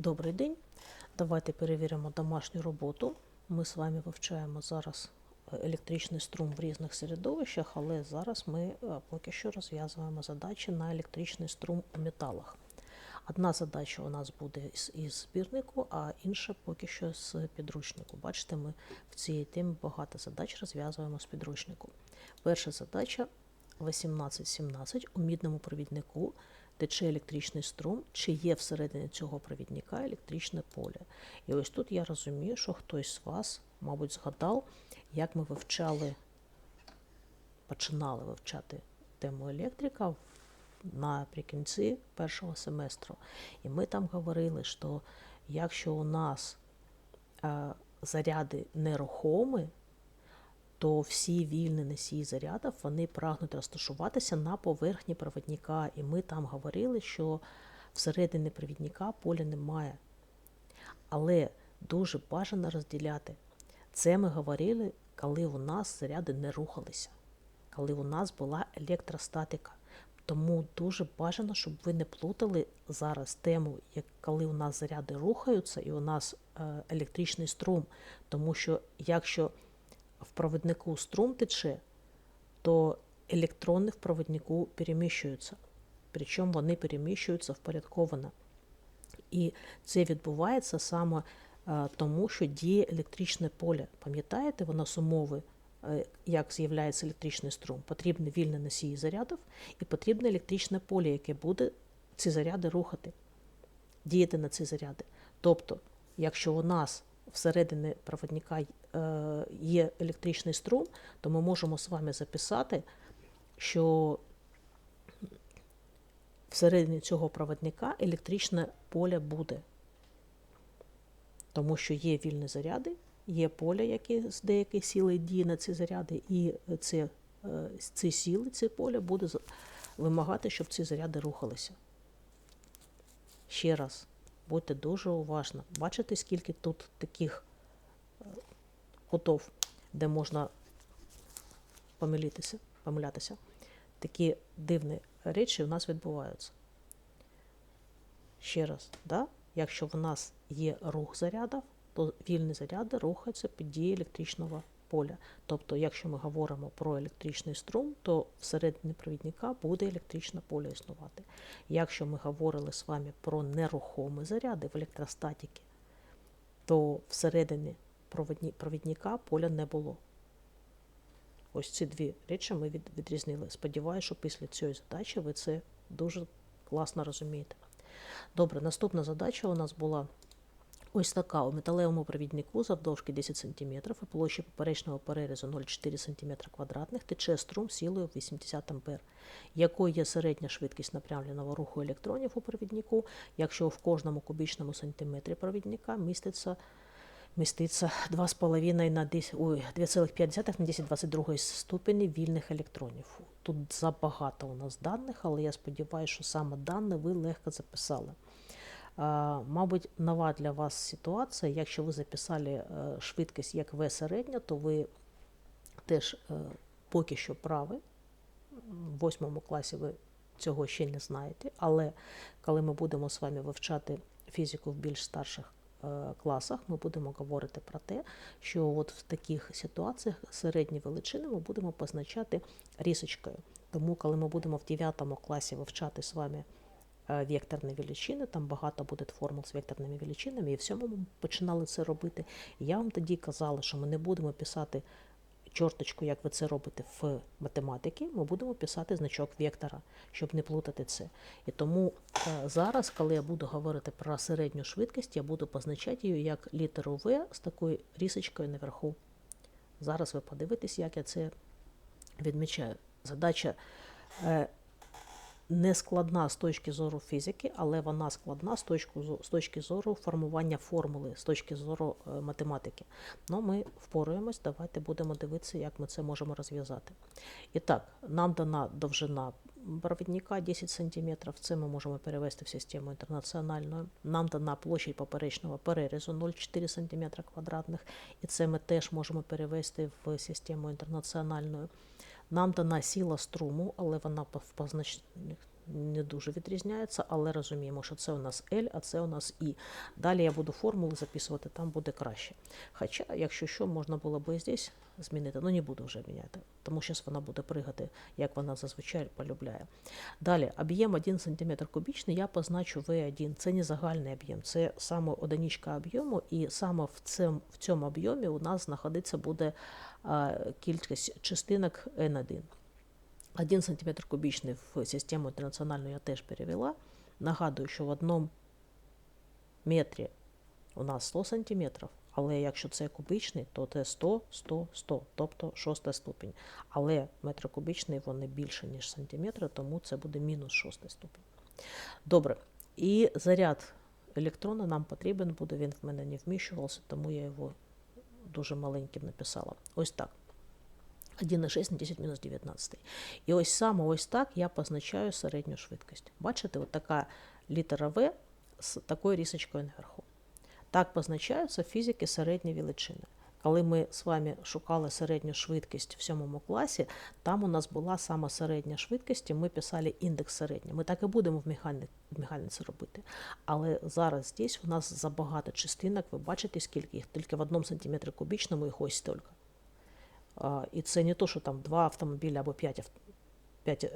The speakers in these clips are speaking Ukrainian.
Добрий день. Давайте перевіримо домашню роботу. Ми з вами вивчаємо зараз е, електричний струм в різних середовищах, але зараз ми е, поки що розв'язуємо задачі на електричний струм у металах. Одна задача у нас буде із, збірнику, а інша поки що з підручнику. Бачите, ми в цій темі багато задач розв'язуємо з підручнику. Перша задача 1817 у мідному провіднику тече електричний струм, чи є всередині цього провідника електричне поле. І ось тут я розумію, що хтось з вас, мабуть, згадав, як ми вивчали, починали вивчати тему електрика наприкінці першого семестру. І ми там говорили, що якщо у нас е, заряди нерухомі, то всі вільні носії зарядів вони прагнуть розташуватися на поверхні провідника. І ми там говорили, що всередині провідника поля немає. Але дуже бажано розділяти. Це ми говорили, коли у нас заряди не рухалися, коли у нас була електростатика. Тому дуже бажано, щоб ви не плутали зараз тему, як коли у нас заряди рухаються і у нас е, електричний струм. Тому що якщо в провіднику струм тече, то електрони в провіднику переміщуються. Причому вони переміщуються впорядковано. І це відбувається саме е, тому, що діє електричне поле. Пам'ятаєте, воно з умови, е, як з'являється електричний струм, потрібні вільні носії зарядів і потрібне електричне поле, яке буде ці заряди рухати, діяти на ці заряди. Тобто, якщо у нас всередині проводника є електричний струм, то ми можемо з вами записати, що всередині цього проводника електричне поле буде. Тому що є вільні заряди, є поле, яке з деякої сили діє на ці заряди, і це, е, ці сили, це поле буде вимагати, щоб ці заряди рухалися. Ще раз, будьте дуже уважні. Бачите, скільки тут таких е, кутов, де можна помилитися, помилятися. Такі дивні речі у нас відбуваються. Ще раз, да? якщо в нас є рух зарядів, то вільні заряди рухаються під дією електричного поля. Тобто, якщо ми говоримо про електричний струм, то всередині провідника буде електричне поле існувати. Якщо ми говорили з вами про нерухомі заряди в електростатіки, то всередині провідника поля не було. Ось ці дві речі ми від, відрізнили. Сподіваюся, що після цієї задачі ви це дуже класно розумієте. Добре, наступна задача у нас була ось така. У металевому провіднику завдовжки 10 см і площі поперечного перерізу 0,4 см квадратних тече струм силою 80 А. Якою є середня швидкість направленого руху електронів у провіднику, якщо в кожному кубічному сантиметрі провідника міститься міститься 2,5 на 10, ой, 2,5 на 10 22 ступені вільних електронів. Тут забагато у нас даних, але я сподіваюся, що саме дані ви легко записали. Мабуть, нова для вас ситуація. Якщо ви записали е, швидкість як В середня, то ви теж е, поки що праві. В восьмому класі ви цього ще не знаєте, але коли ми будемо з вами вивчати фізику в більш старших класах, ми будемо говорити про те, що от в таких ситуаціях середні величини ми будемо позначати рісочкою. Тому, коли ми будемо в 9 класі вивчати з вами е, векторні величини, там багато буде формул з векторними величинами, і в сьомому ми починали це робити. Я вам тоді казала, що ми не будемо писати чорточку, як ви це робите в математиці, ми будемо писати значок вектора, щоб не плутати це. І тому е, зараз, коли я буду говорити про середню швидкість, я буду позначати її як літеру В з такою рісочкою наверху. Зараз ви подивитесь, як я це відмічаю. Задача е, не складна з точки зору фізики, але вона складна з точки, з точки зору формування формули, з точки зору е, математики. Ну, ми впораємось, давайте будемо дивитися, як ми це можемо розв'язати. І так, нам дана довжина провідника 10 см, це ми можемо перевести в систему інтернаціональну. Нам дана площадь поперечного перерізу 0,4 см квадратних, і це ми теж можемо перевести в систему інтернаціональну. Нам дана сила струму, але вона познач... не дуже відрізняється, але розуміємо, що це у нас L, а це у нас І. Далі я буду формули записувати, там буде краще. Хоча, якщо що, можна було би і здесь змінити, ну не буду вже міняти, тому що вона буде пригати, як вона зазвичай полюбляє. Далі, об'єм 1 см кубічний, я позначу V1. Це не загальний об'єм, це саме одиничка об'єму, і саме в цьому, в цьому об'ємі у нас знаходиться буде кількість частинок N1. 1 см кубічний в систему інтернаціональну я теж перевела. Нагадую, що в одному метрі у нас 100 см, але якщо це кубічний, то це 100, 100, 100, тобто шоста ступінь. Але метр кубічний вони більше, ніж сантиметри, тому це буде мінус шоста ступінь. Добре. І заряд електрона нам потрібен буде, він в мене не вміщувався, тому я його дуже маленьким написала. Ось так. 1,6 на 10 мінус 19. І ось саме ось так я позначаю середню швидкість. Бачите, от така літера В з такою рісочкою наверху. Так позначаються фізики середньої величини. Коли ми з вами шукали середню швидкість в сьомому класі, там у нас була сама середня швидкість, і ми писали індекс середній. Ми так і будемо в, механі... механіці робити. Але зараз здесь у нас забагато частинок, ви бачите, скільки їх, тільки в одному сантиметрі кубічному їх ось стільки. І це не то, що там два автомобілі або п'ять, п'ять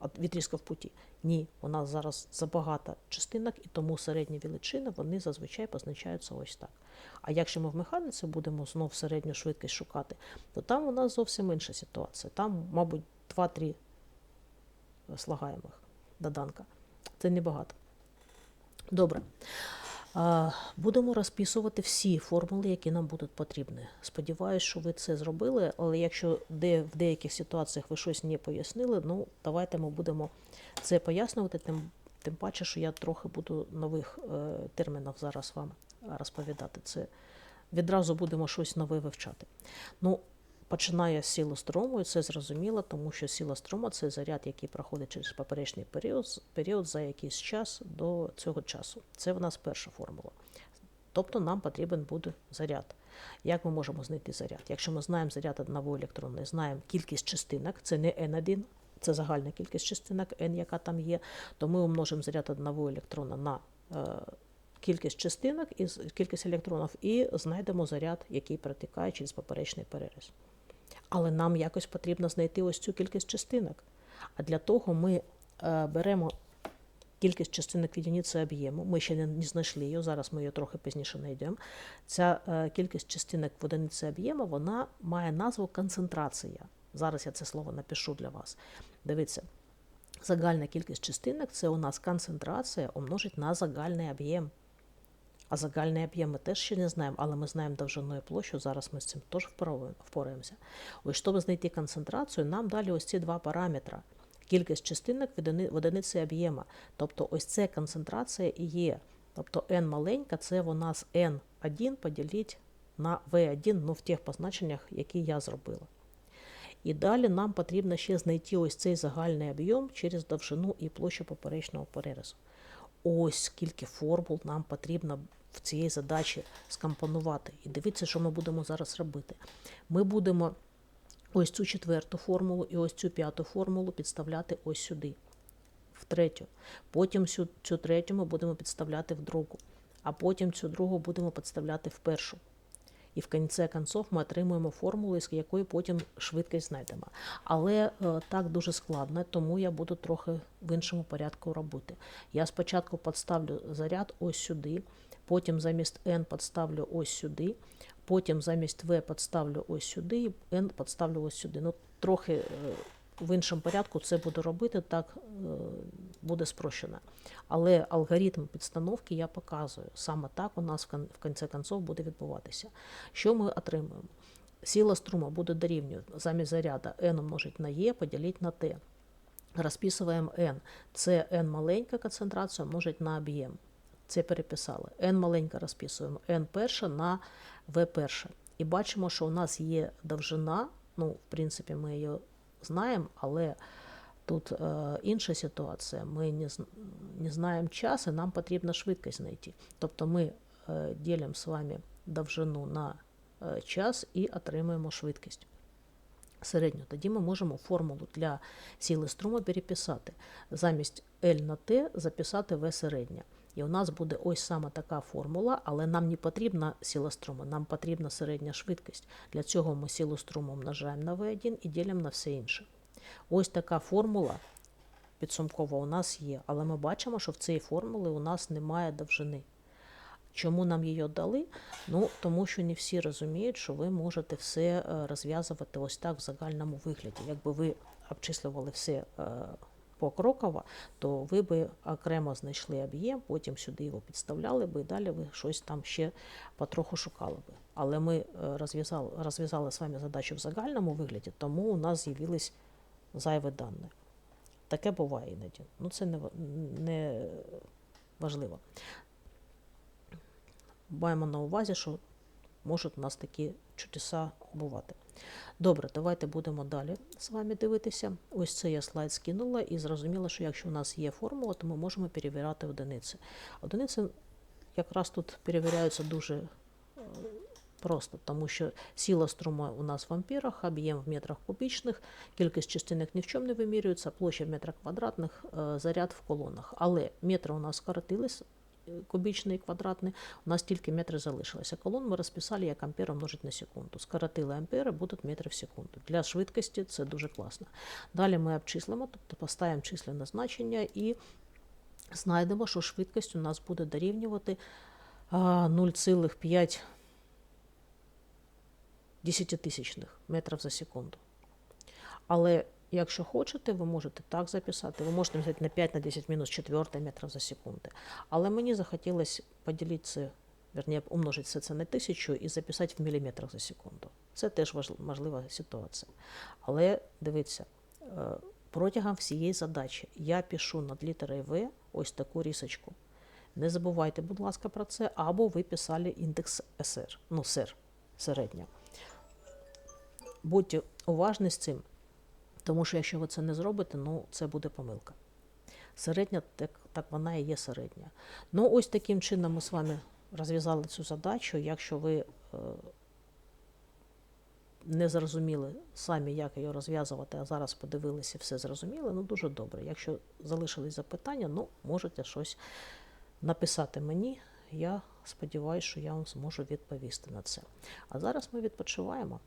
елементів відрізків путі. Ні, у нас зараз забагато частинок, і тому середні величини вони зазвичай позначаються ось так. А якщо ми в механіці будемо знов середню швидкість шукати, то там у нас зовсім інша ситуація. Там, мабуть, 2-3 слагаємих доданка. Це небагато. Добре. Будемо розписувати всі формули, які нам будуть потрібні. Сподіваюсь, що ви це зробили, але якщо де, в деяких ситуаціях ви щось не пояснили, ну давайте ми будемо це пояснювати, тим, тим паче, що я трохи буду нових е, термінів зараз вам розповідати. Це відразу будемо щось нове вивчати. Ну, Починає з сили струму, і це зрозуміло, тому що сила струму це заряд, який проходить через поперечний період, період за якийсь час до цього часу. Це в нас перша формула. Тобто нам потрібен буде заряд. Як ми можемо знайти заряд? Якщо ми знаємо заряд одного електрона, знаємо кількість частинок, це не N1, це загальна кількість частинок N, яка там є, то ми умножимо заряд одного електрона на е, кількість частинок кількість електронів, і знайдемо заряд, який протікає через поперечний переріз. Але нам якось потрібно знайти ось цю кількість частинок. А для того ми е, беремо кількість частинок в єдиниці об'єму. Ми ще не, не знайшли її, зараз ми її трохи пізніше знайдемо. Ця е, кількість частинок в одиниці об'єму вона має назву концентрація. Зараз я це слово напишу для вас. Дивіться, загальна кількість частинок це у нас концентрація умножить на загальний об'єм. А загальний об'єм ми теж ще не знаємо, але ми знаємо довжину і площу, зараз ми з цим теж впораємося. Ось, щоб знайти концентрацію, нам далі ось ці два параметри. Кількість частинок в одиниці об'єма. Тобто ось це концентрація і є. Тобто n маленька, це у нас n1 поділити на v1, ну в тих позначеннях, які я зробила. І далі нам потрібно ще знайти ось цей загальний об'єм через довжину і площу поперечного перерізу. Ось скільки формул нам потрібно в цій задачі скомпонувати. І дивіться, що ми будемо зараз робити. Ми будемо ось цю четверту формулу і ось цю п'яту формулу підставляти ось сюди, в третю. Потім цю, цю третю ми будемо підставляти в другу, а потім цю другу будемо підставляти в першу. І в кінці концов ми отримуємо формулу, з якої потім швидкість знайдемо. Але е, так дуже складно, тому я буду трохи в іншому порядку робити. Я спочатку підставлю заряд ось сюди, потім замість N підставлю ось сюди, потім замість V підставлю ось сюди, N підставлю ось сюди. Ну, Трохи е, в іншому порядку це буду робити, так е, буде спрощено. Але алгоритм підстановки я показую. Саме так у нас в кінці концов буде відбуватися. Що ми отримуємо? Сила струма буде дорівнювати замість заряду n умножить на e, поділити на t. Розписуємо n. Це n маленька концентрація множить на об'єм. Це переписали. n маленька розписуємо, n перша на v перша. І бачимо, що у нас є довжина, ну, в принципі, ми її знаємо, але тут е, інша ситуація. Ми не не знаємо час, і нам потрібно швидкість знайти. Тобто ми е, ділимо з вами довжину на е, час і отримуємо швидкість. Середню, тоді ми можемо формулу для сили струму переписати. Замість L на T записати V середня. І у нас буде ось саме така формула, але нам не потрібна сила струму, нам потрібна середня швидкість. Для цього ми силу струму множаємо на V1 і ділимо на все інше. Ось така формула підсумкова у нас є, але ми бачимо, що в цій формулі у нас немає довжини. Чому нам її дали? Ну, тому що не всі розуміють, що ви можете все е, розв'язувати ось так в загальному вигляді. Якби ви обчислювали все е, покроково, то ви би окремо знайшли об'єм, потім сюди його підставляли би і далі ви щось там ще потроху шукали би. Але ми е, розв'язали, розв'язали з вами задачу в загальному вигляді, тому у нас з'явились зайві дані. Таке буває іноді. Ну, це не, не важливо. Маємо на увазі, що можуть у нас такі чудеса бувати. Добре, давайте будемо далі з вами дивитися. Ось це я слайд скинула і зрозуміла, що якщо у нас є формула, то ми можемо перевіряти одиниці. Одиниці якраз тут перевіряються дуже е, просто, тому що сила струму у нас в амперах, об'єм в метрах кубічних, кількість частинок ні в чому не вимірюється, площа в метрах квадратних, е, заряд в колонах. Але метри у нас скоротились, кубічний квадратний, у нас тільки метри залишилися. Колон ми розписали як ампери множить на секунду. Скоротили ампери, будуть метри в секунду. Для швидкості це дуже класно. Далі ми обчислимо, тобто поставимо численне значення і знайдемо, що швидкість у нас буде дорівнювати 0,5 десятитисячних метрів за секунду. Але якщо хочете, ви можете так записати. Ви можете взяти на 5 на 10 мінус 4 метрів за секунду. Але мені захотілося поділити це, верні, умножити все це на тисячу і записати в міліметрах за секунду. Це теж важл- можлива ситуація. Але дивіться, е, протягом всієї задачі я пишу над літерою В ось таку рісочку. Не забувайте, будь ласка, про це, або ви писали індекс СР, ну, СР, середня. Будьте уважні з цим, тому що якщо ви це не зробите, ну це буде помилка. Середня, так, так вона і є середня. Ну, ось таким чином ми з вами розв'язали цю задачу. Якщо ви е, не зрозуміли самі, як її розв'язувати, а зараз подивилися, все зрозуміли, ну дуже добре. Якщо залишились запитання, ну можете щось написати мені. Я сподіваюся, що я вам зможу відповісти на це. А зараз ми відпочиваємо.